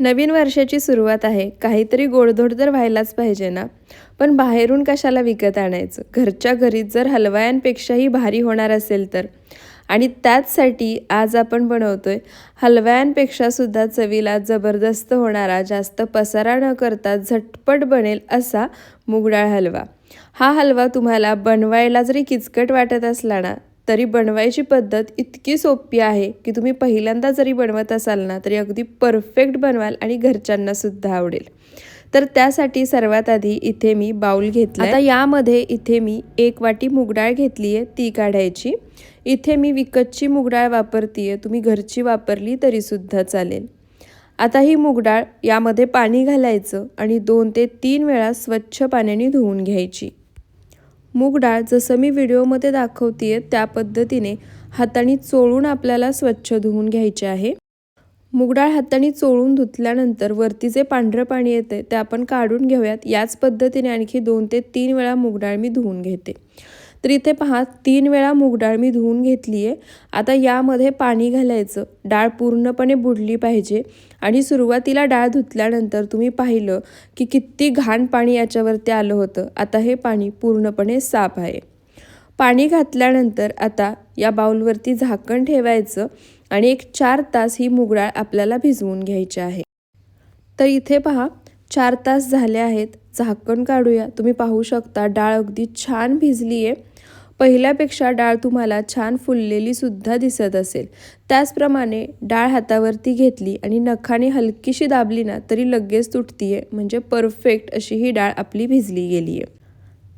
नवीन वर्षाची सुरुवात आहे. काहीतरी गोडधोड तर व्हायलाच पाहिजे ना? पण बाहेरून कशाला विकत आणायचं? घरच्या घरीच जर हलवायांपेक्षाही भारी होणार असेल तर? आणि त्याचसाठी आज आपण बनवतोय हलव्यांपेक्षा सुद्धा चवीला जबरदस्त होणारा जास्त पसारा न करता झटपट बनेल असा मुगडाळ हलवा. हा हलवा तुम्हाला बनवायला जरी किचकट वाटत असला ना तरी बनवायची पद्धत इतकी सोपी आहे की तुम्ही पहिल्यांदा जरी बनवत असाल ना तरी अगदी परफेक्ट बनवाल आणि घरच्यांनासुद्धा आवडेल. तर त्यासाठी सर्वात आधी इथे मी बाऊल घेतला आता यामध्ये इथे मी एक वाटी मुगडाळ घेतली आहे ती काढायची. इथे मी विकतची मुगडाळ वापरती आहे तुम्ही घरची वापरली तरीसुद्धा चालेल. आता ही मुगडाळ यामध्ये पाणी घालायचं आणि दोन ते तीन वेळा स्वच्छ पाण्याने धुवून घ्यायची. मूग डाळ जसं मी व्हिडिओमध्ये दाखवते त्या पद्धतीने हाताने चोळून आपल्याला स्वच्छ धुवून घ्यायचे आहे. मुगडाळ हाताने चोळून धुतल्यानंतर वरती जे पांढरं पाणी येते ते आपण काढून घेऊयात. याच पद्धतीने आणखी दोन ते तीन वेळा मुगडाळ मी धुवून घेते. तर इथे पहा तीन वेळा मूगडाळ मी धुवून घेतली आहे आता यामध्ये पाणी घालायचं. डाळ पूर्णपणे बुडली पाहिजे. आणि सुरुवातीला डाळ धुतल्यानंतर तुम्ही पाहिलं की किती घाण पाणी याच्यावरती आलं होतं. आता हे पाणी पूर्णपणे साफ आहे. पाणी घातल्यानंतर आता या बाऊलवरती झाकण ठेवायचं आणि एक चार तास ही मुगडाळ आपल्याला भिजवून घ्यायची आहे. तर इथे पहा चार तास झाले आहेत. झाकण काढूया. तुम्ही पाहू शकता डाळ अगदी छान भिजली आहे पहिल्यापेक्षा डाळ तुम्हाला छान फुललेली सुद्धा दिसत असेल. त्याचप्रमाणे डाळ हातावरती घेतली आणि नखाने हलकीशी दाबली ना तरी लगेच तुटतीये. म्हणजे परफेक्ट अशी ही डाळ आपली भिजली गेली आहे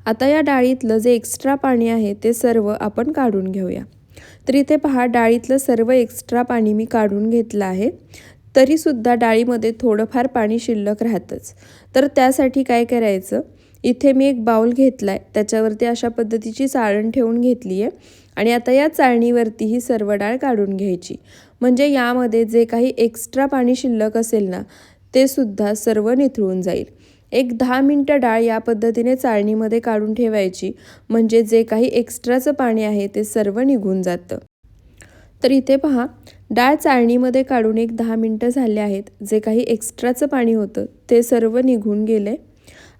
आता या डाळीतलं जे एक्स्ट्रा पाणी आहे ते सर्व आपण काढून घेऊया. तर इथे पहा डाळीतलं सर्व एक्स्ट्रा पाणी मी काढून घेतलं आहे. तरीसुद्धा डाळीमध्ये थोडंफार पाणी शिल्लक राहतंच. तर त्यासाठी काय करायचं? इथे मी एक बाऊल घेतला आहे त्याच्यावरती अशा पद्धतीची चाळण ठेवून घेतली आहे आणि आता या चाळणीवरती ही सर्व डाळ काढून घ्यायची. म्हणजे यामध्ये जे काही एक्स्ट्रा पाणी शिल्लक असेल ना ते सुद्धा सर्व निथळून जाईल. एक दहा मिनटं डाळ या पद्धतीने चाळणीमध्ये काढून ठेवायची. म्हणजे जे काही एक्स्ट्राचं पाणी आहे ते सर्व निघून जातं. तर इथे पहा डाळ चाळणीमध्ये काढून एक दहा मिनटं झाले आहेत. जे काही एक्स्ट्राचं पाणी होतं ते सर्व निघून गेलं.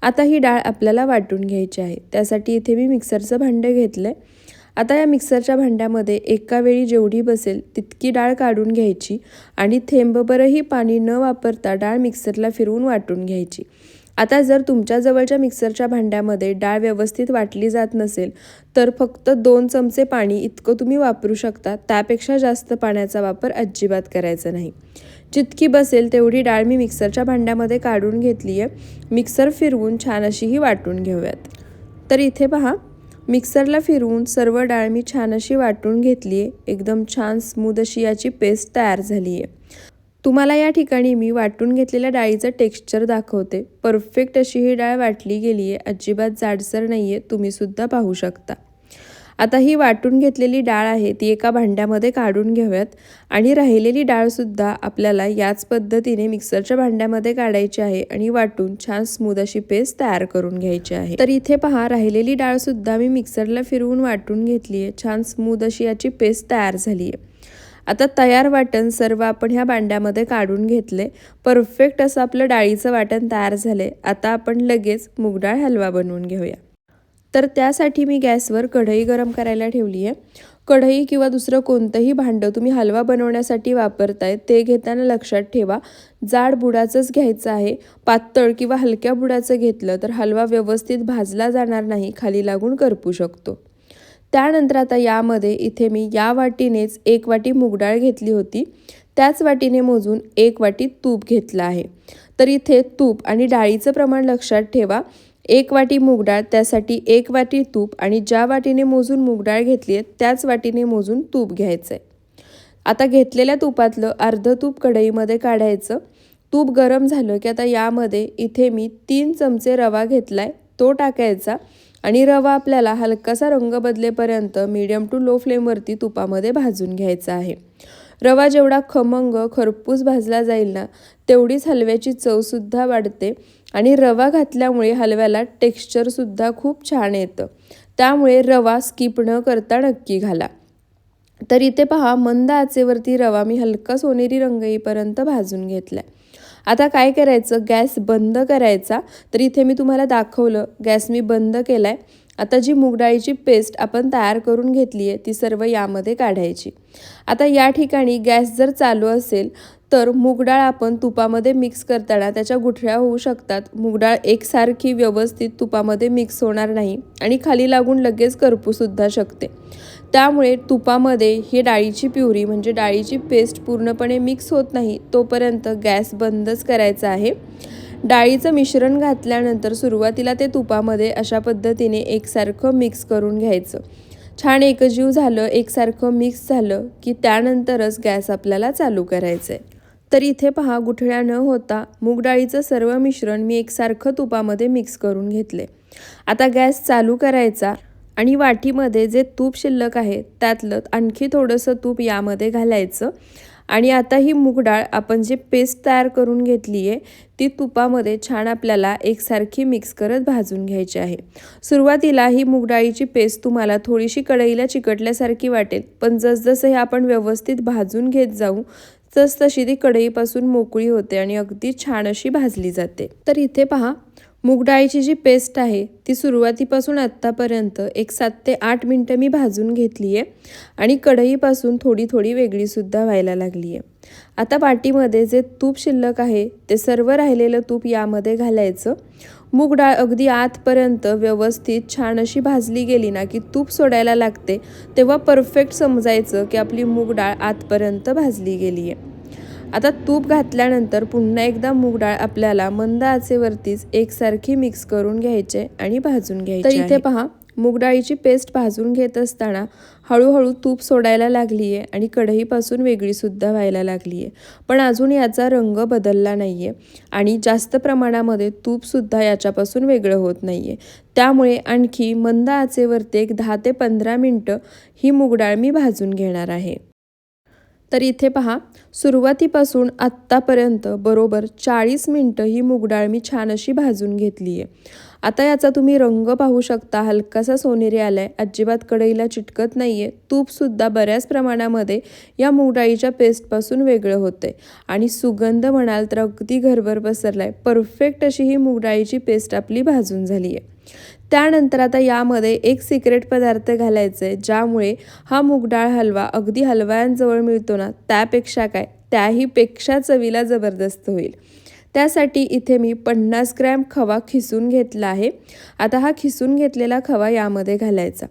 आता ही डाळ आपल्याला वाटून घ्यायची आहे. त्यासाठी इथे मी मिक्सरचं भांडं घेतलं आहे आता या मिक्सरच्या भांड्यामध्ये एका वेळी जेवढी बसेल तितकी डाळ काढून घ्यायची आणि थेंबभरही पाणी न वापरता डाळ मिक्सरला फिरवून वाटून घ्यायची. आता जर तुमच्या जवळच्या मिक्सरच्या भांड्यामध्ये डाळ व्यवस्थित वाटली जात नसेल तर फक्त दोन चमचे पाणी इतकं तुम्ही वापरू शकता. त्यापेक्षा जास्त पाण्याचा वापर अजिबात करायचा नाही. जितकी बसेल तेवढी डाळ मी मिक्सरच्या भांड्यामध्ये काढून घेतली आहे मिक्सर फिरवून छान अशी ही वाटून घेऊयात. तर इथे पहा मिक्सरला फिरवून सर्व डाळ मी छान अशी वाटून घेतली आहे एकदम छान स्मूद अशी याची पेस्ट तयार झाली आहे तुम्हाला या ठिकाणी मी वाटून घेतलेल्या डाळीचं टेक्स्चर दाखवते. परफेक्ट अशी ही डाळ वाटली गेली आहे अजिबात जाडसर नाही आहे तुम्हीसुद्धा पाहू शकता. आता ही वाटून घेतलेली डाळ आहे ती एका भांड्यामध्ये काढून घेऊयात. आणि राहिलेली डाळसुद्धा आपल्याला याच पद्धतीने मिक्सरच्या भांड्यामध्ये काढायची आहे आणि वाटून छान स्मूद अशी पेस्ट तयार करून घ्यायची आहे. तर इथे पहा राहिलेली डाळसुद्धा मी मिक्सरला फिरवून वाटून घेतली आहे. छान स्मूद अशी याची पेस्ट तयार झाली आहे. आता तयार वाटण सर्व आपण ह्या भांड्यामध्ये काढून घेतले. परफेक्ट असं आपलं डाळीचं वाटण तयार झाले आता आपण लगेच मुगडाळ हलवा बनवून घेऊया. तर त्यासाठी मी गॅसवर कढई गरम करायला ठेवली आहे. कढई किंवा दुसरं कोणतंही भांडं तुम्ही हलवा बनवण्यासाठी वापरताय ते घेताना लक्षात ठेवा. जाड बुडाचंच घ्यायचं आहे. पातळ किंवा हलक्या बुडाचं घेतलं तर हलवा व्यवस्थित भाजला जाणार नाही खाली लागून करपू शकतो. त्यानंतर आता यामध्ये इथे मी या वाटीनेच एक वाटी मुगडाळ घेतली होती. त्याच वाटीने मोजून एक वाटी तूप घेतलं आहे. तर इथे तूप आणि डाळीचं प्रमाण लक्षात ठेवा. एक वाटी मूगडाळ त्यासाठी एक वाटी तूप आणि ज्या वाटीने मोजून मूगडाळ घेतली आहे त्याच वाटीने मोजून तूप घ्यायचं आहे. आता घेतलेल्या तुपातलं अर्ध तूप कढईमध्ये काढायचं. तूप गरम झालं की आता यामध्ये इथे मी तीन चमचे रवा घेतला आहे तो टाकायचा आणि रवा आपल्याला हलकासा रंग बदलेपर्यंत मीडियम टू लो फ्लेमवरती तुपामध्ये भाजून घ्यायचा आहे. रवा जेवढा खमंग खरपूस भाजला जाईल ना तेवढीच हलव्याची चवसुद्धा वाढते आणि रवा घातल्यामुळे हलव्याला टेक्स्चरसुद्धा खूप छान येतं. त्यामुळे रवा स्किप न करता नक्की घाला. तर इथे पहा मंद आचेवरती रवा मी हलका सोनेरी रंग येईपर्यंत भाजून घेतला आता काय करायचं? गॅस बंद करायचा. तर इथे मी तुम्हाला दाखवलं गॅस मी बंद केला आहे आता जी मुगडाळीची पेस्ट आपण तयार करून घेतली आहे ती सर्व यामध्ये काढायची. आता या ठिकाणी गॅस जर चालू असेल तर मुगडाळ आपण तुपामध्ये मिक्स करताना त्याच्या गुठळ्या होऊ शकतात. मुगडाळ एकसारखी व्यवस्थित तुपामध्ये मिक्स होणार नाही आणि खाली लागून लगेच करपूसुद्धा शकते. त्यामुळे तुपामध्ये ही डाळीची प्युरी म्हणजे डाळीची पेस्ट पूर्णपणे मिक्स होत नाही तोपर्यंत गॅस बंदच करायचा आहे. डाळीचं मिश्रण घातल्यानंतर सुरुवातीला ते तुपामध्ये अशा पद्धतीने एकसारखं मिक्स करून घ्यायचं. छान एकजीव झालं एकसारखं मिक्स झालं की त्यानंतरच गॅस आपल्याला चालू करायचं आहे तर इथे पहा गुठळ्या न होता मूग डाळीचं सर्व मिश्रण मी एकसारखं तुपामध्ये मिक्स करून घेतले. आता गॅस चालू करायचा आणि वाटीमध्ये जे तूप शिल्लक आहे त्यातलं आणखी थोडंसं तूप यामध्ये घालायचं. आणि आता ही मूग डाळ आपण जे पेस्ट तयार करून घेतली आहे ती तुपामध्ये छान आपल्याला एकसारखी मिक्स करत भाजून घ्यायची आहे. सुरुवातीला ही मूग डाळीची पेस्ट तुम्हाला थोडीशी कढईला चिकटल्यासारखी वाटेल पण जसजसं हे आपण व्यवस्थित भाजून घेत जाऊ तसतशी ती कढईपासून मोकळी होते आणि अगदी छान अशी भाजली जाते. तर इथे पहा मूग डाळीची जी पेस्ट आहे ती सुरुवातीपासून आत्तापर्यंत एक सात ते आठ मिनटं मी भाजून घेतली आहे आणि कढईपासून थोडी थोडी वेगळीसुद्धा व्हायला लागली आहे. आता वाटीमध्ये जे तूप शिल्लक आहे ते सर्व राहिलेलं तूप यामध्ये घालायचं. मूग डाळ अगदी आतपर्यंत व्यवस्थित छान अशी भाजली गेली ना की तूप सोडायला लागते तेव्हा परफेक्ट समजायचं की आपली मूग डाळ आतपर्यंत भाजली गेली आहे. आता तूप घातल्यानंतर पुन्हा एकदा मूग डाळ आपल्याला मंद आचेवरतीच एकसारखी मिक्स करून घ्यायचे आणि भाजून घ्यायचे तर इथे पहा मूग डाळीची पेस्ट भाजून घेत असताना हळूहळू तूप सोडायला लागली आहे आणि कढईपासून वेगळीसुद्धा व्हायला लागली आहे पण अजून याचा रंग बदलला नाही आहे आणि जास्त प्रमाणामध्ये तूपसुद्धा याच्यापासून वेगळं होत नाही आहे त्यामुळे आणखी मंद आचेवरती एक दहा ते पंधरा मिनटं ही मूगडाळ मी भाजून घेणार आहे. तर इथे पहा सुरुवातीपासून आत्तापर्यंत बरोबर चाळीस मिनटं ही मुगडाळ मी छान अशी भाजून घेतली आहे आता याचा तुम्ही रंग पाहू शकता. हलकासा सोनेरी आला आहे अजिबात कढईला चिटकत नाही आहे तूपसुद्धा बऱ्याच प्रमाणामध्ये या मुगडाळीच्या पेस्टपासून वेगळं होतं आणि सुगंध म्हणाल तर अगदी घरभर पसरला आहे परफेक्ट अशी ही मुगडाळीची पेस्ट आपली भाजून झाली आहे त्यानंतर आता यामध्ये एक सिक्रेट पदार्थ घालायचा आहे ज्यामुळे हा मुगडाळ हलवा अगदी हलव्यांजवळ मिळतो ना? त्यापेक्षा काय? त्याहीपेक्षा चवीला जबरदस्त होईल. त्यासाठी इथे मी पन्नास ग्रॅम खवा खिसून घेतला आहे. आता हा खिसून घेतलेला खवा यामध्ये घालायचा.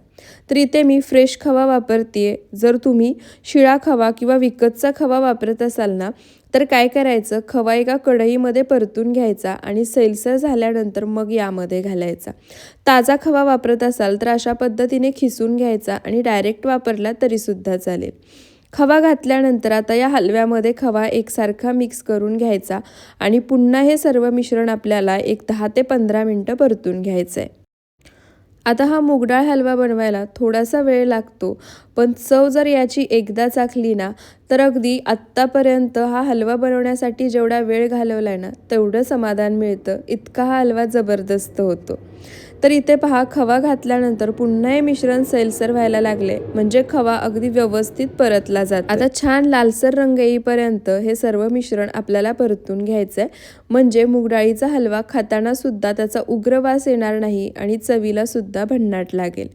तर इथे मी फ्रेश खवा वापरते जर तुम्ही शिळा खवा किंवा विकतचा खवा वापरत असाल ना तर काय करायचं? खवा एका कढईमध्ये परतून घ्यायचा आणि सैलसर झाल्यानंतर मग यामध्ये घालायचा. ताजा खवा वापरत असाल तर अशा पद्धतीने खिसून घ्यायचा आणि डायरेक्ट वापरला तरीसुद्धा चालेल. खवा घातल्यानंतर आता या हलव्यामध्ये खवा एकसारखा मिक्स करून घ्यायचा आणि पुन्हा हे सर्व मिश्रण आपल्याला एक दहा ते पंधरा मिनटं परतून घ्यायचं आहे आता हा मुगडाळ हलवा बनवायला थोडासा वेळ लागतो पण चव जर याची एकदा चाखली ना तर अगदी आत्तापर्यंत हा हलवा बनवण्यासाठी जेवढा वेळ घालवला आहे ना तेवढं समाधान मिळतं. इतका हा हलवा जबरदस्त होतो. तर इथे पहा खवा घातल्यानंतर पुन्हा हे मिश्रण सैलसर व्हायला लागले. म्हणजे खवा अगदी व्यवस्थित परतला जात आता छान लालसर रंग येईपर्यंत हे सर्व मिश्रण आपल्याला परतून घ्यायचं आहे म्हणजे मुगडाळीचा हलवा खाताना सुद्धा त्याचा उग्रवास येणार नाही आणि चवीला सुद्धा भन्नाट लागेल.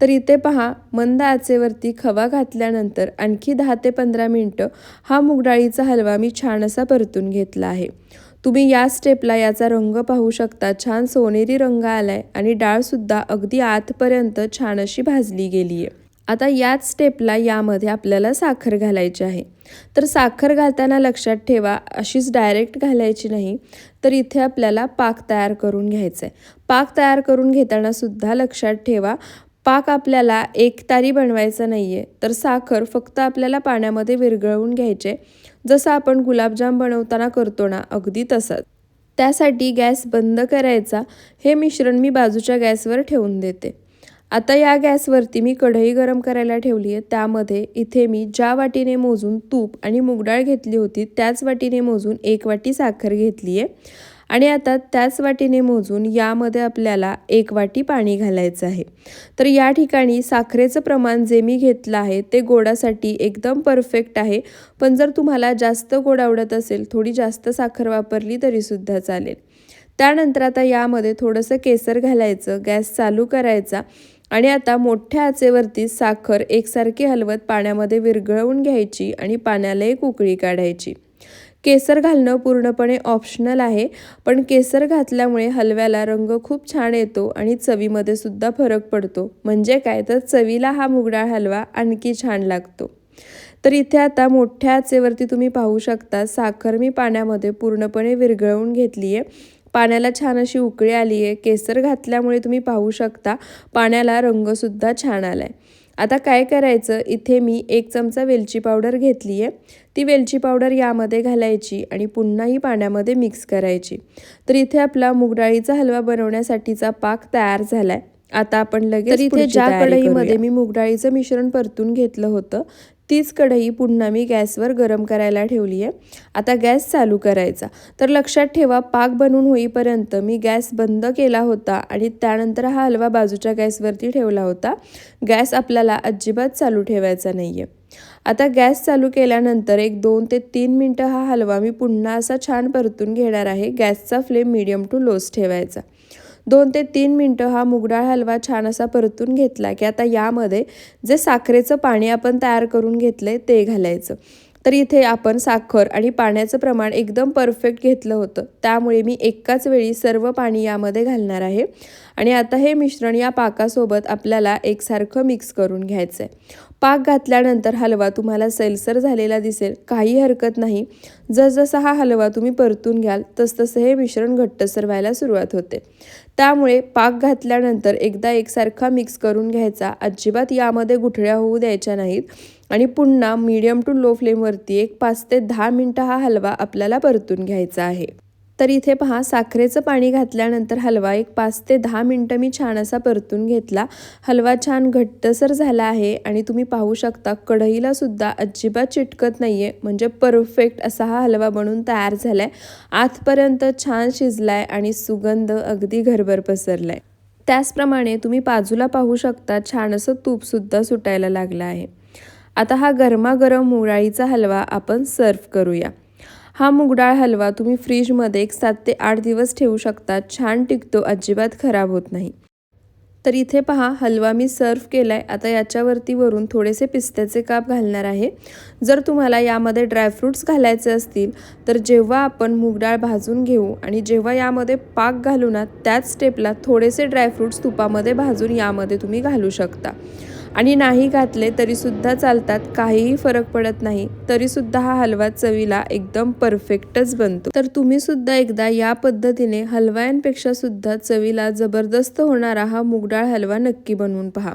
तर इथे पहा मंद आचेवरती खवा घातल्यानंतर आणखी दहा ते पंधरा मिनटं हा मुगडाळीचा हलवा मी छान असा परतून घेतला आहे. तुम्ही या स्टेपला याचा रंग पाहू शकता. छान सोनेरी रंग आलाय आणि डाळसुद्धा अगदी आतपर्यंत छान अशी भाजली गेली आहे आता याच स्टेपला यामध्ये आपल्याला साखर घालायची आहे. तर साखर घालताना लक्षात ठेवा अशीच डायरेक्ट घालायची नाही तर इथे आपल्याला पाक तयार करून घ्यायचा आहे पाक तयार करून घेताना सुद्धा लक्षात ठेवा पाक आपल्याला एक तारी बनवायचा नाही आहे तर साखर फक्त आपल्याला पाण्यामध्ये विरघळवून घ्यायचे जसं आपण गुलाबजाम बनवताना करतो ना अगदी तसंच. त्यासाठी गॅस बंद करायचा हे मिश्रण मी बाजूच्या गॅसवर ठेवून देते. आता या गॅसवरती मी कढई गरम करायला ठेवली आहे त्यामध्ये इथे मी ज्या वाटीने मोजून तूप आणि मुगडाळ घेतली होती त्याच वाटीने मोजून एक वाटी साखर घेतली आहे आणि आता त्याच वाटीने मोजून यामध्ये आपल्याला एक वाटी पाणी घालायचं आहे. तर या ठिकाणी साखरेचं प्रमाण जे मी घेतलं आहे ते गोडासाठी एकदम परफेक्ट आहे. पण जर तुम्हाला जास्त गोड आवडत असेल थोडी जास्त साखर वापरली तरीसुद्धा चालेल. त्यानंतर आता यामध्ये थोडंसं केसर घालायचं गॅस चालू करायचा आणि आता मोठ्या आचेवरती साखर एकसारखी हलवत पाण्यामध्ये विरघळवून घ्यायची आणि पाण्याला एक उकळी काढायची. केसर घालणं पूर्णपणे ऑप्शनल आहे पण केसर घातल्यामुळे हलव्याला रंग खूप छान येतो आणि चवीमध्ये सुद्धा फरक पडतो. म्हणजे काय? तर चवीला हा मुगडाळ हलवा आणखी छान लागतो. तर इथे आता मोठ्या आचेवरती तुम्ही पाहू शकता साखर मी पाण्यामध्ये पूर्णपणे विरघळवून घेतली आहे पाण्याला छान अशी उकळी आली आहे केसर घातल्यामुळे तुम्ही पाहू शकता पाण्याला रंगसुद्धा छान आला आहे आता काय करायचं? इथे मी एक चमचा वेलची पावडर घेतली आहे. ती वेलची पावडर यामध्ये घालायची आणि पुन्हा ही पाण्यामध्ये मिक्स करायची. तर इथे आपला मुगडाळीचा हलवा बनवण्यासाठीचा पाक तयार झाला आहे आता आपण लगेच इथे ज्या कढईमध्ये मी मुगडाळीचं मिश्रण परतून घेतलं होतं तीच कढई पुन्हा मी गॅसवर गरम करायला ठेवली आहे. आता गॅस चालू करायचा. तर लक्षात ठेवा पाक बनवून होईपर्यंत मी गॅस बंद केला होता आणि त्यानंतर हा हलवा बाजूच्या गॅसवरती ठेवला होता. गॅस आपल्याला अजिबात चालू ठेवायचा नाही आहे आता गॅस चालू केल्यानंतर एक दोन ते तीन मिनटं हा हलवा मी पुन्हा असा छान परतून घेणार आहे. गॅसचा फ्लेम मीडियम टू लोच ठेवायचा. दोन ते तीन मिनटं हा मुगडाळ हलवा छान असा परतून घेतला की आता यामध्ये जे साखरेचं पाणी आपण तयार करून घेतलं ते घालायचं. तर इथे आपण साखर आणि पाण्याचं प्रमाण एकदम परफेक्ट घेतलं होतं. त्यामुळे मी एकाच वेळी सर्व पाणी यामध्ये घालणार आहे. आणि आता हे मिश्रण या पाकासोबत आपल्याला एकसारखं मिक्स करून घ्यायचं आहे पाक घातल्यानंतर हलवा तुम्हाला सैलसर झालेला दिसेल. काही हरकत नाही. जसजसा हा हलवा तुम्ही परतून घ्याल तसतसं हे मिश्रण घट्टसर व्हायला सुरुवात होते. त्यामुळे पाक घातल्यानंतर एकदा एकसारखा मिक्स करून घ्यायचा. अजिबात यामध्ये गुठळ्या होऊ द्यायच्या नाहीत. आणि पुन्हा मीडियम टू लो फ्लेमवरती एक पाच ते दहा मिनटं हा हलवा आपल्याला परतून घ्यायचा आहे. तर इथे पहा साखरेचं पाणी घातल्यानंतर हलवा एक पाच ते दहा मिनटं मी छान असा परतून घेतला. हलवा छान घट्टसर झाला आहे आणि तुम्ही पाहू शकता कढईला सुद्धा अजिबात चिटकत नाही आहे म्हणजे परफेक्ट असा हा हलवा बनून तयार झाला आहे आतपर्यंत छान शिजला आहे आणि सुगंध अगदी घरभर पसरला आहे त्याचप्रमाणे तुम्ही बाजूला पाहू शकता छान असं तूपसुद्धा सुटायला लागलं आहे. आता हा गरमागरम मुराळीचा हलवा आपण सर्व करूया. हा मुगडाळ हलवा तुम्ही फ्रीजमध्ये एक सात ते आठ दिवस ठेवू शकता. छान टिकतो अजिबात खराब होत नाही. तर इथे पहा हलवा मी सर्व केला आहे आता याच्यावरती वरून थोडेसे पिस्त्याचे काप घालणार आहे. जर तुम्हाला यामध्ये ड्रायफ्रूट्स घालायचे असतील तर जेव्हा आपण मूगडाळ भाजून घेऊ आणि जेव्हा यामध्ये पाक घालू ना त्याच स्टेपला थोडेसे ड्रायफ्रूट्स तुपामध्ये भाजून यामध्ये तुम्ही घालू शकता. आणि नाही घातले तरीसुद्धा चालतात काहीही फरक पडत नाही. तरीसुद्धा हा हलवा चवीला एकदम परफेक्टच बनतो. तर तुम्ही सुद्धा एकदा या पद्धतीने हलव्यांपेक्षा सुद्धा चवीला जबरदस्त होणारा हा मुगडाळ हलवा नक्की बनवून पहा.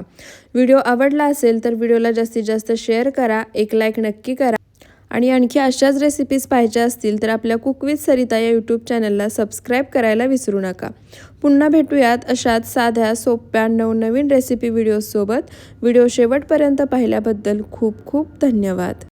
व्हिडिओ आवडला असेल तर व्हिडिओला जास्तीत जास्त शेअर करा एक लाईक नक्की करा. आणि आणखी अशाच रेसिपीज पाहिजे असतील तर आपल्या कुकविथ सरिता या यूट्यूब चॅनलला सबस्क्राईब करायला विसरू नका. पुन्हा भेटूयात अशाच साध्या सोप्या नवनवीन रेसिपी व्हिडिओसोबत व्हिडिओ शेवटपर्यंत पाहिल्याबद्दल खूप खूप धन्यवाद.